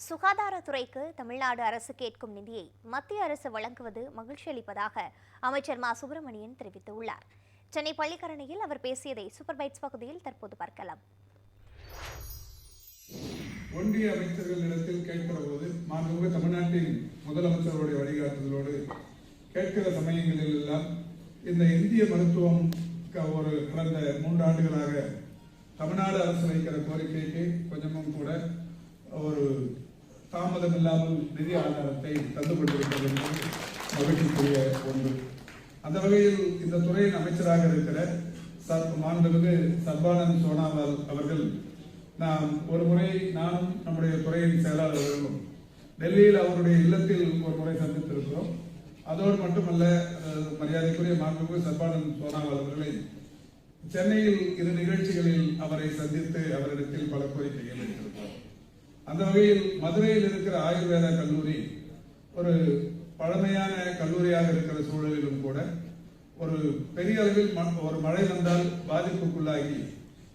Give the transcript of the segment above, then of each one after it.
சுகாதாரத்துறைக்கு தமிழ்நாடு அரசு கேட்கும் நிதியை மத்திய அரசு வழங்குவது மகிழ்ச்சி அளிப்பதாக அமைச்சர் மா. சுப்பிரமணியன் தெரிவித்துள்ளார். சென்னை பள்ளிக்கரணையில் அவர் பேசியதை சூப்பர் பைட்ஸ் பகுதியில் தற்போது பார்க்கலாம். ஒன்றிய அமைச்சர்களிடத்தில் கேட்கிற போது மாண்புமிகு தமிழ்நாட்டின் முதலமைச்சருடைய வழிகாட்டுதலோடு கேட்கிற சமயங்களில் எல்லாம் இந்த இந்திய மருத்துவம் ஒரு கடந்த மூன்று ஆண்டுகளாக தமிழ்நாடு அரசு வைக்கிற கோரிக்கைக்கு கொஞ்சமும் கூட ஒரு தாமதம் இல்லாமல் நிதி ஆதாரத்தை தந்து கொண்டிருக்கிறது என்பது மகிழ்ச்சிக்குரிய ஒன்று. அந்த வகையில் இந்த துறையின் அமைச்சராக இருக்கிற மாண்புமிகு சர்பானந்த் சோனாவால் அவர்கள் நாம் ஒரு முறை நானும் நம்முடைய துறையின் செயலாளர்களும் டெல்லியில் அவருடைய இல்லத்தில் ஒரு முறை சந்தித்திருக்கிறோம். அதோடு மட்டுமல்ல மரியாதைக்குரிய மாண்புமிகு சர்பானந்த் சோனாவால் அவர்களை சென்னையில் இரு நிகழ்ச்சிகளில் அவரை சந்தித்து அவரிடத்தில் பல கோரிக்கைகள் இருக்கிறது. அந்த வகையில் மதுரையில் இருக்கிற ஆயுர்வேத கல்லூரி ஒரு பழமையான கல்லூரியாக இருக்கிற சூழலிலும் கூட ஒரு பெரிய அளவில் ஒரு மழை வந்தால் பாதிப்புக்குள்ளாகி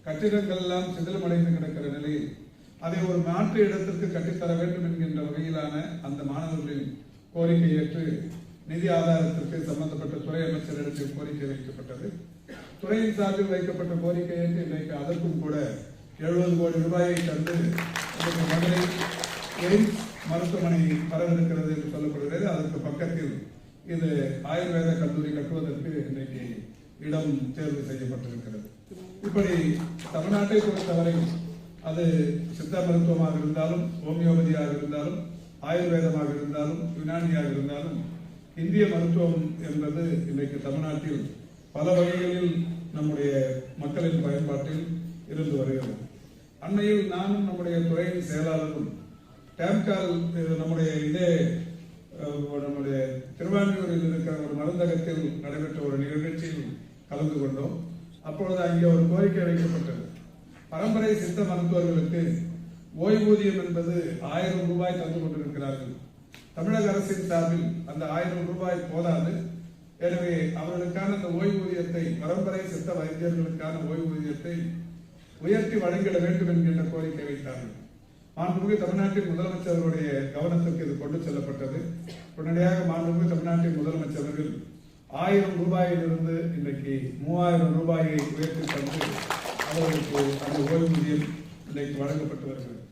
கட்டிடங்கள் எல்லாம் சிதிலமடைந்து கிடக்கிற நிலையில் அதை ஒரு மாற்று இடத்திற்கு கட்டித்தர வேண்டும் என்கின்ற வகையிலான அந்த மாணவர்களின் கோரிக்கை ஏற்று நிதி ஆதாரத்திற்கு சம்பந்தப்பட்ட துறை அமைச்சரிடத்தில் கோரிக்கை வைக்கப்பட்டது. துறையின் சார்பில் வைக்கப்பட்ட கோரிக்கை ஏற்று இன்றைக்கு அதற்கும் கூட எழுபது கோடி ரூபாயை தந்து அதற்கு மதுரை எய்ம்ஸ் மருத்துவமனை வரவிருக்கிறது என்று சொல்லப்படுகிறது. அதற்கு பக்கத்தில் இது ஆயுர்வேத கல்லூரி கட்டுவதற்கு இன்றைக்கு இடம் தேர்வு செய்யப்பட்டிருக்கிறது. இப்படி தமிழ்நாட்டை பொறுத்தவரை அது சித்த மருத்துவமாக இருந்தாலும் ஹோமியோபதியாக இருந்தாலும் ஆயுர்வேதமாக இருந்தாலும் யுனானியாக இருந்தாலும் இந்திய மருத்துவம் என்பது இன்றைக்கு தமிழ்நாட்டில் பல வகைகளில் நம்முடைய மக்களின் பயன்பாட்டில் இருந்து வருகிறது. அண்மையில் நானும் நம்முடைய துறையின் செயலாளரும் டேம்கால் நம்முடைய இதே நம்முடைய திருவான்மியூரில் இருக்கிற ஒரு மருந்தகத்தில் நடைபெற்ற ஒரு நிகழ்ச்சியில் கலந்து கொண்டோம். அப்பொழுது அங்கே ஒரு கோரிக்கை வைக்கப்பட்டது. பரம்பரை சித்த மருத்துவர்களுக்கு ஓய்வூதியம் என்பது ஆயிரம் ரூபாய் தந்து கொண்டிருக்கிறார்கள். தமிழக அரசின் சார்பில் அந்த ஆயிரம் ரூபாய் போதாது. எனவே அவர்களுக்கான அந்த ஓய்வூதியத்தை பரம்பரை சித்த வைத்தியர்களுக்கான ஓய்வூதியத்தை உயர்த்தி வழங்கிட வேண்டும் என்கின்ற கோரிக்கை வைத்தார்கள். மாண்புமிகு தமிழ்நாட்டின் முதலமைச்சர்களுடைய கவனத்திற்கு இது கொண்டு செல்லப்பட்டது. உடனடியாக மாண்புமிகு தமிழ்நாட்டின் முதலமைச்சர்கள் ஆயிரம் ரூபாயிலிருந்து இன்றைக்கு மூவாயிரம் ரூபாயை உயர்த்தி தந்து அவர்களுக்கு அந்த ஓய்வூதியம் இன்றைக்கு வழங்கப்பட்டு வருகிறது.